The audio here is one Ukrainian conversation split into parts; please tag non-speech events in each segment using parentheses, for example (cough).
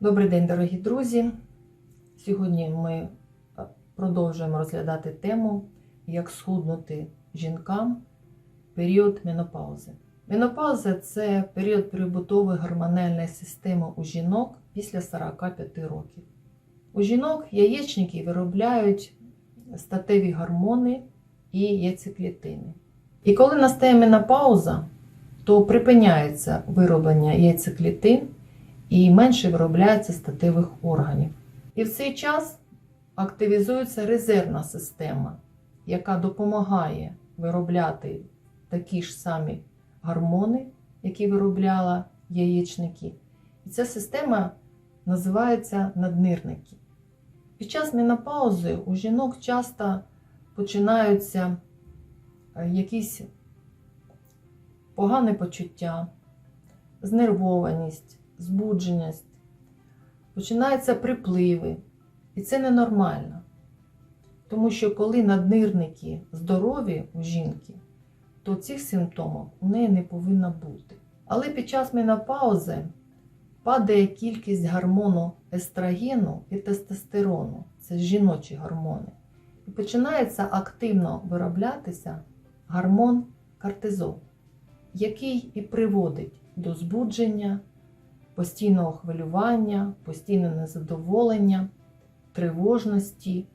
Добрий день, дорогі друзі. Сьогодні ми е, продовжуємо розглядати тему, як схуднути жінкам період менопаузи. Менопауза це період прибутової гормональної системи у жінок після 45 років. У жінок яєчники виробляють статеві гормони і яйцеклітини. І коли настає менопауза, то припиняється вироблення яйцеклітин і менше виробляється статевих органів. І в цей час активізується резервна система, яка допомагає виробляти такі ж самі гормони, які виробляла яєчники. І ця система називається наднирники. Під час менопаузи у жінок часто починаються е, якісь погане почуття, знервованість, збудженість, починаються припливи. І це ненормально. Тому що коли наднирники здорові у жінки, то цих симптомів у неї не повинно бути. Але під час менопаузи падає кількість гормону естрогену і тестостерону це жіночі гормони. І починається активно вироблятися гормон кортизол, який і приводить до збудження, постійного хвилювання, постійне незадоволення, тривожності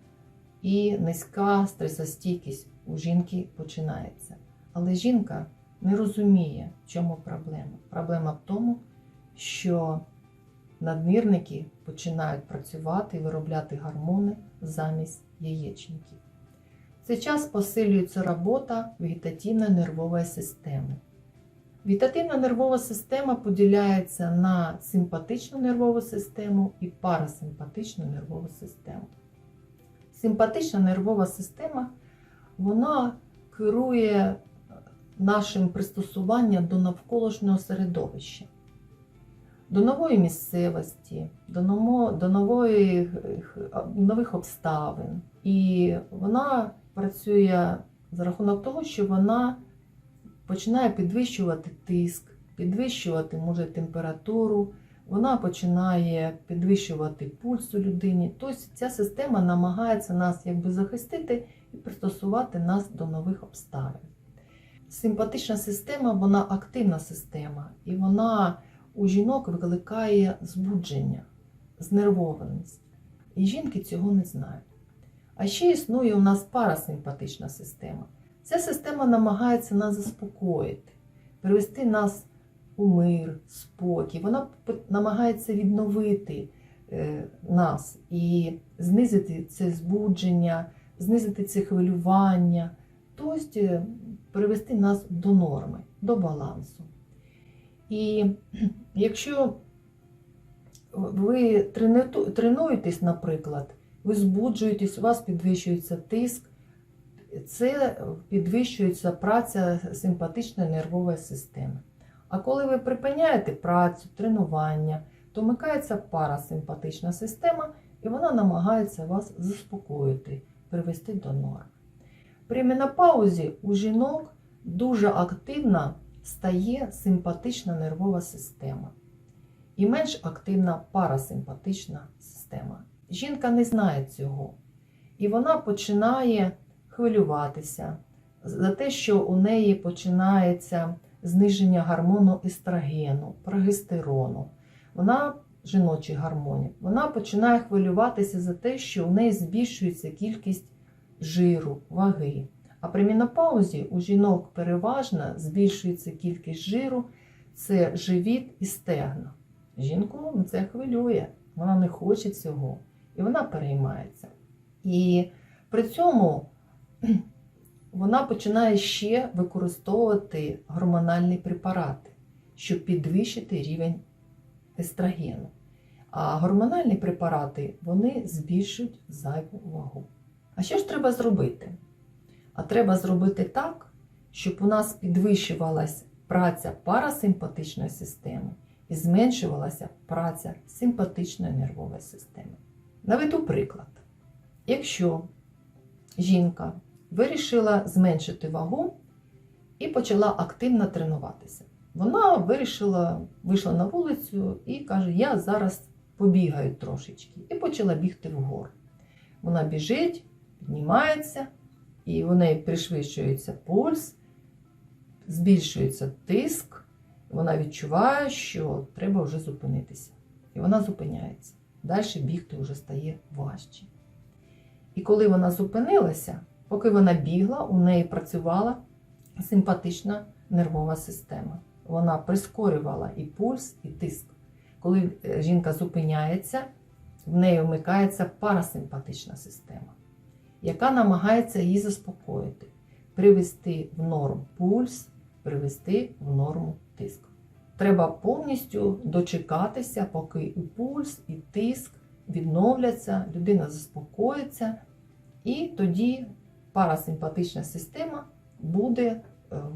і низька стресостійкість у жінки починається. Але жінка не розуміє, в чому проблема. Проблема в тому, що надмірники починають працювати і виробляти гормони замість яєчників. В цей час посилюється робота вегетативно-нервової системи. Вегетативна нервова система поділяється на симпатичну нервову систему і парасимпатичну нервову систему. Симпатична нервова система вона керує нашим пристосуванням до навколишнього середовища, до нової місцевості, до, до нової, нових обставин. І вона працює за рахунок того, що вона починає підвищувати тиск, підвищувати може температуру, вона починає підвищувати пульс у людині. Тобто ця система намагається нас якби захистити і пристосувати нас до нових обставин. Симпатична система, вона активна система, і вона у жінок викликає збудження, знервованість. І жінки цього не знають. А ще існує у нас парасимпатична система. Ця система намагається нас заспокоїти, привести нас у мир, спокій. Вона намагається відновити е, нас і знизити це збудження, знизити це хвилювання, тобто привести нас до норми, до балансу. І (clears throat) якщо ви тренуєтесь, наприклад, ви збуджуєтесь, у вас підвищується тиск, це підвищується праця симпатичної нервової системи. А коли ви припиняєте працю, тренування, то вмикається парасимпатична система, і вона намагається вас заспокоїти, привести до норм. При менопаузі у жінок дуже активна стає симпатична нервова система і менш активна парасимпатична система. Жінка не знає цього. І вона починає хвилюватися за те, що у неї починається зниження гормону естрогену, прогестерону. Вона жіночих гормонів, вона починає хвилюватися за те, що у неї збільшується кількість жиру, ваги. А при менопаузі у жінок переважно збільшується кількість жиру, це живіт і стегна. Жінку це хвилює, вона не хоче цього, і вона переймається. І при цьому вона починає ще використовувати гормональні препарати, щоб підвищити рівень естрогену. А гормональні препарати вони збільшують зайву вагу. А що ж треба зробити? А треба зробити так, щоб у нас підвищувалася праця парасимпатичної системи і зменшувалася праця симпатичної нервової системи. Наведу приклад. Якщо жінка вирішила зменшити вагу і почала активно тренуватися, вона вирішила, вийшла на вулицю і каже: Я зараз побігають трошечки, і почала бігти вгору. Вона біжить, піднімається, і у неї пришвидшується пульс, збільшується тиск, вона відчуває, що треба вже зупинитися. І вона зупиняється. Далі бігти вже стає важче. І коли вона зупинилася, поки вона бігла, у неї працювала симпатична нервова система. Вона прискорювала і пульс, і тиск. Коли е, жінка зупиняється, в неї вмикається парасимпатична система, яка намагається її заспокоїти, привести в норму пульс, привести в норму тиск. Треба повністю дочекатися, поки і пульс, і тиск відновляться, людина заспокоїться, і тоді парасимпатична система буде е,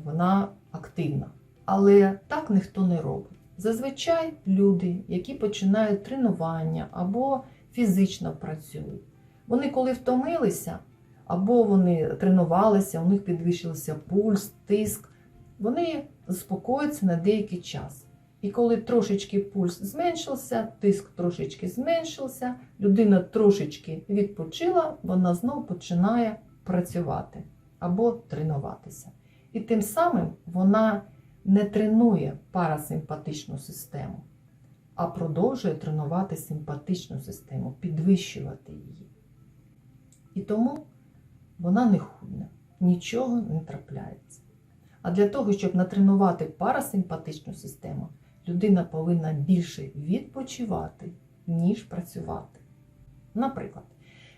вона активна. Але так ніхто не робить. Зазвичай люди, які починають тренування або фізично працюють, вони коли втомилися, або вони тренувалися, у них підвищився пульс, тиск, вони заспокоюються на деякий час. І коли трошечки пульс зменшився, тиск трошечки зменшився, людина трошечки відпочила, вона знову починає працювати або тренуватися. І тим самим вона не тренує парасимпатичну систему, а продовжує тренувати симпатичну систему, підвищувати її. І тому вона не худне, нічого не трапляється. А для того, щоб натренувати парасимпатичну систему, людина повинна більше відпочивати, ніж працювати. Наприклад,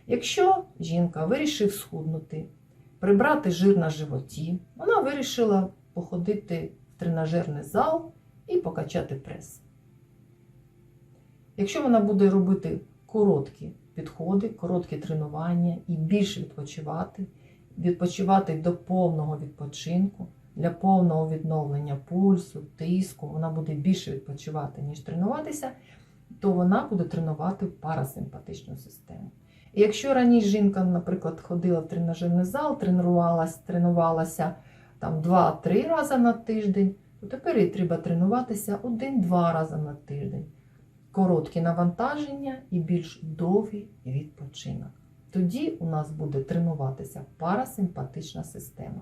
якщо жінка вирішив схуднути, прибрати жир на животі, вона вирішила походити в тренажерний зал і покачати прес. Якщо вона буде робити короткі підходи, короткі тренування і більше відпочивати, відпочивати до повного відпочинку, для повного відновлення пульсу, тиску, вона буде більше відпочивати, ніж тренуватися, то вона буде тренувати парасимпатичну систему. Якщо раніше жінка, наприклад, ходила в тренажерний зал, тренувалася, тренувалася там 2-3 рази на тиждень, то тепер їй треба тренуватися 1-2 рази на тиждень. Короткі навантаження і більш довгий відпочинок. Тоді у нас буде тренуватися парасимпатична система,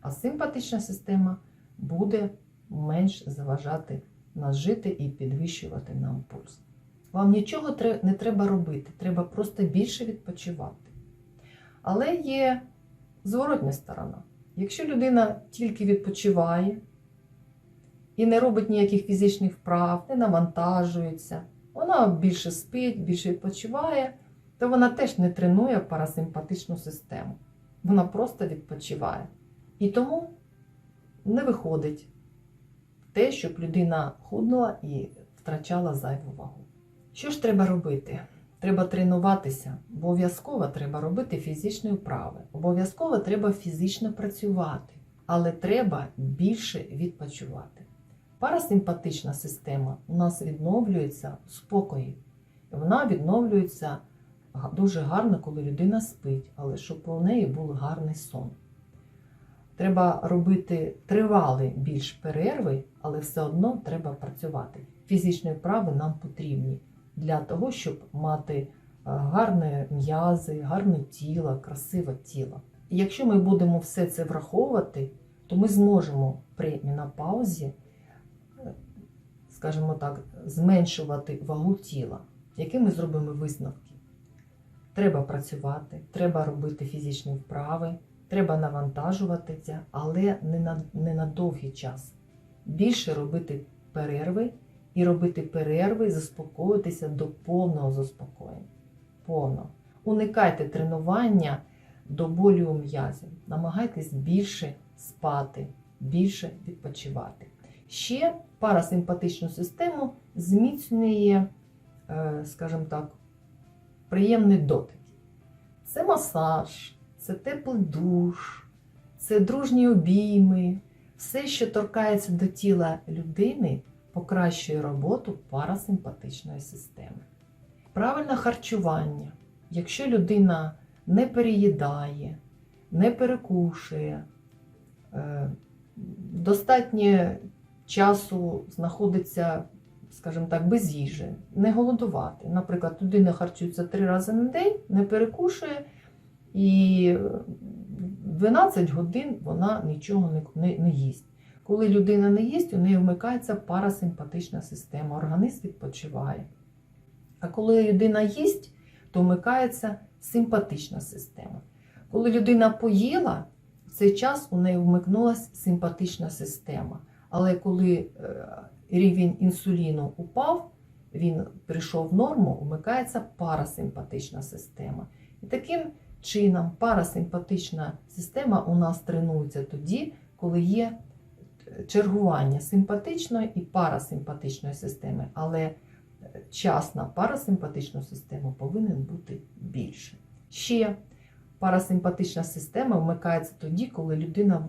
а симпатична система буде менш заважати нас жити і підвищувати нам пульс. Вам нічого не треба робити, треба просто більше відпочивати. Але є зворотня сторона. Якщо людина тільки відпочиває і не робить ніяких фізичних вправ, не навантажується, вона більше спить, більше відпочиває, то вона теж не тренує парасимпатичну систему. Вона просто відпочиває. І тому не виходить те, щоб людина худнула і втрачала зайву вагу. Що ж треба робити? Треба тренуватися, обов'язково треба робити фізичні вправи, обов'язково треба фізично працювати, але треба більше відпочивати. Парасимпатична система у нас відновлюється в спокої. Вона відновлюється дуже гарно, коли людина спить, але щоб у неї був гарний сон. Треба робити тривалі більш перерви, але все одно треба працювати. Фізичні вправи нам потрібні для того, щоб мати е, гарне м'язи, гарне тіло, красиве тіло. І якщо ми будемо все це враховувати, то ми зможемо при менопаузі, е, скажімо так, зменшувати вагу тіла. Які ми зробимо висновки? Треба працювати, треба робити фізичні вправи, треба навантажуватися, але не на, не на довгий час. Більше робити перерви і робити перерви, заспокоїтися до повного заспокоєння. Повно. Уникайте тренування до болю у м'язів. Намагайтесь більше спати, більше відпочивати. Ще парасимпатичну систему зміцнює, е, скажімо так, приємний дотик. Це масаж, це теплий душ, це дружні обійми. Все, що торкається до тіла людини, покращує роботу парасимпатичної системи. Правильне харчування. Якщо людина не переїдає, не перекушує, е, достатньо часу знаходиться скажімо так, без їжі, не голодувати. Наприклад, людина харчується три рази на день, не перекушує, і 12 годин вона нічого не, їсть. Коли людина не їсть, у неї вмикається парасимпатична система, організм відпочиває. А коли людина їсть, то вмикається симпатична система. Коли людина поїла, в цей час у неї вмикнулася симпатична система. Але коли е, рівень інсуліну упав, він прийшов в норму, вмикається парасимпатична система. І таким чином парасимпатична система у нас тренується тоді, коли є чергування симпатичної і парасимпатичної системи. Але е, час на парасимпатичну систему повинен бути більше. Ще парасимпатична система вмикається тоді, коли людина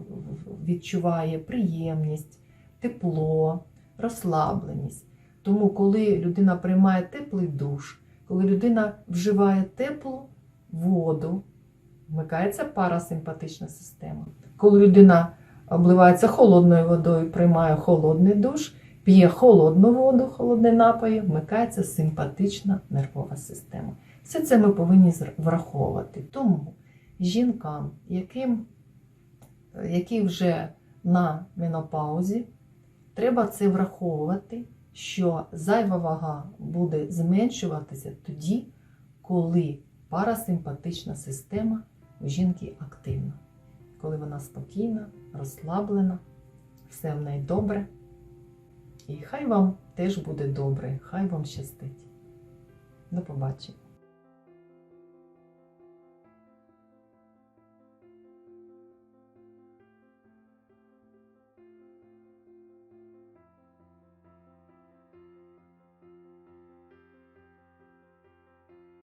відчуває приємність, тепло, розслабленість. Тому, коли людина приймає теплий душ, коли людина вживає теплу воду, вмикається парасимпатична система. Коли людина обливається холодною водою, приймає холодний душ, п'є холодну воду, холодні напої, вмикається симпатична нервова система. Все це ми повинні враховувати. Тому жінкам, яким, які вже на менопаузі, треба це враховувати, що зайва вага буде зменшуватися тоді, коли парасимпатична система у жінки активна, коли вона спокійна, розслаблена, все в неї добре. І хай вам теж буде добре, хай вам щастить. До побачення.